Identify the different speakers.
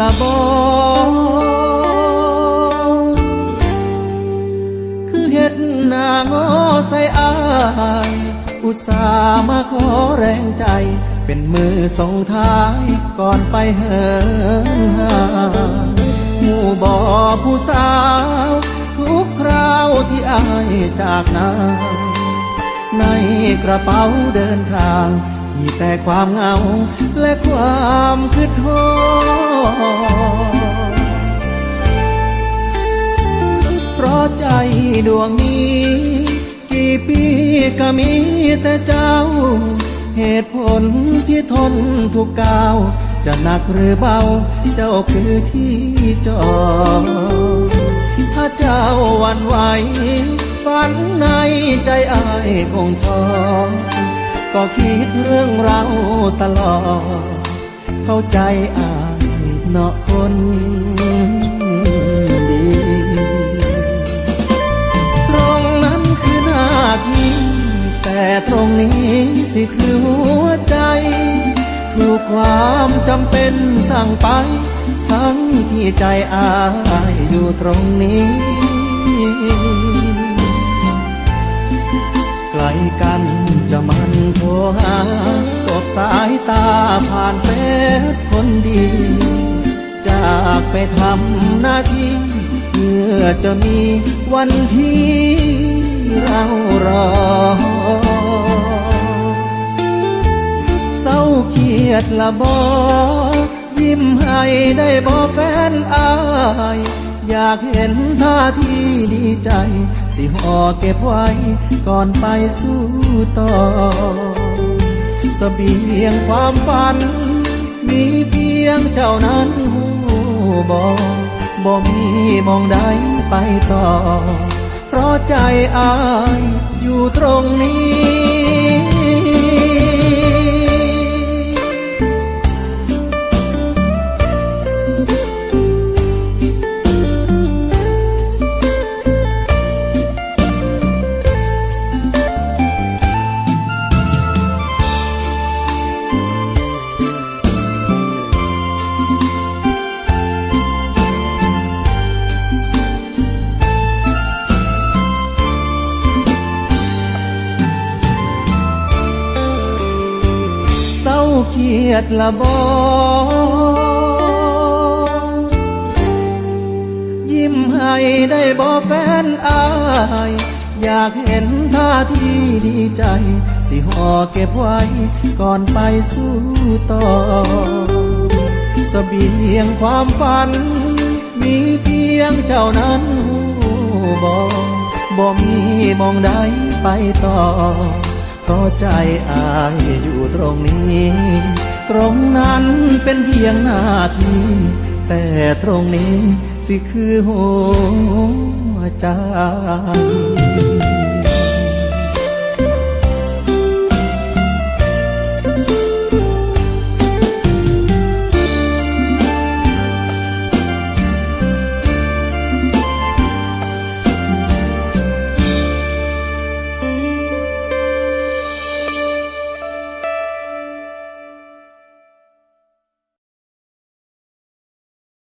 Speaker 1: ละบอคือเห็ดหน้างอใส่อายอุตส่าห์มาขอแรงใจ เป็นมือส่งท้ายก่อนไปเหินหาหมู่บอผู้สาว ทุกคราวที่อายจากนาในกระเป๋าเดินทาง มีแต่ความเหงาและความคิดทอเพราะใจดวงนี้ กี่ปีก็มีแต่เจ้า เหตุผลที่ทนทุกก้าว จะหนักหรือเบา เจ้าคือที่จอดถ้าเจ้าวันไหวฝันในใจอายคงชอบ ก็คิดเรื่องเราตลอด เข้าใจอายเนาะคนดีตรงนั้นคือหน้าที่ แต่ตรงนี้สิคือหัวใจถูกความจำเป็นสั่งไป ทั้งที่ใจอายอยู่ตรงนี้ไกลกัน จะมันโทรหาสบสายตาผ่านเฟซคนดี จากไปทำหน้าที่เพื่อจะมีวันที่เรารอ เศร้าเครียดละบอยิ้มให้ได้บอแฟนอาย อยากเห็นท่าทีดีใจ สิห่อเก็บไว้ก่อนไปสู้ต่อเสบียงความฝัน มีเพียงเจ้านั้นหูบอกบ่มีมองใดไปต่อ เพราะใจอายอยู่ตรงนี้ เครียดละบอยิ้มให้ได้บอแฟนอาย อยากเห็นท่าทีดีใจ สิห่อเก็บไว้ก่อนไปสู้ต่อเสบียงความฝัน มีเพียงเจ้านั้นหูบอบ่มีมองใดไปต่อ เพราะใจอายอยู่ตรงนี้ ตรงนั้นเป็นเพียงหน้าที่ แต่ตรงนี้สิคือหัวใจ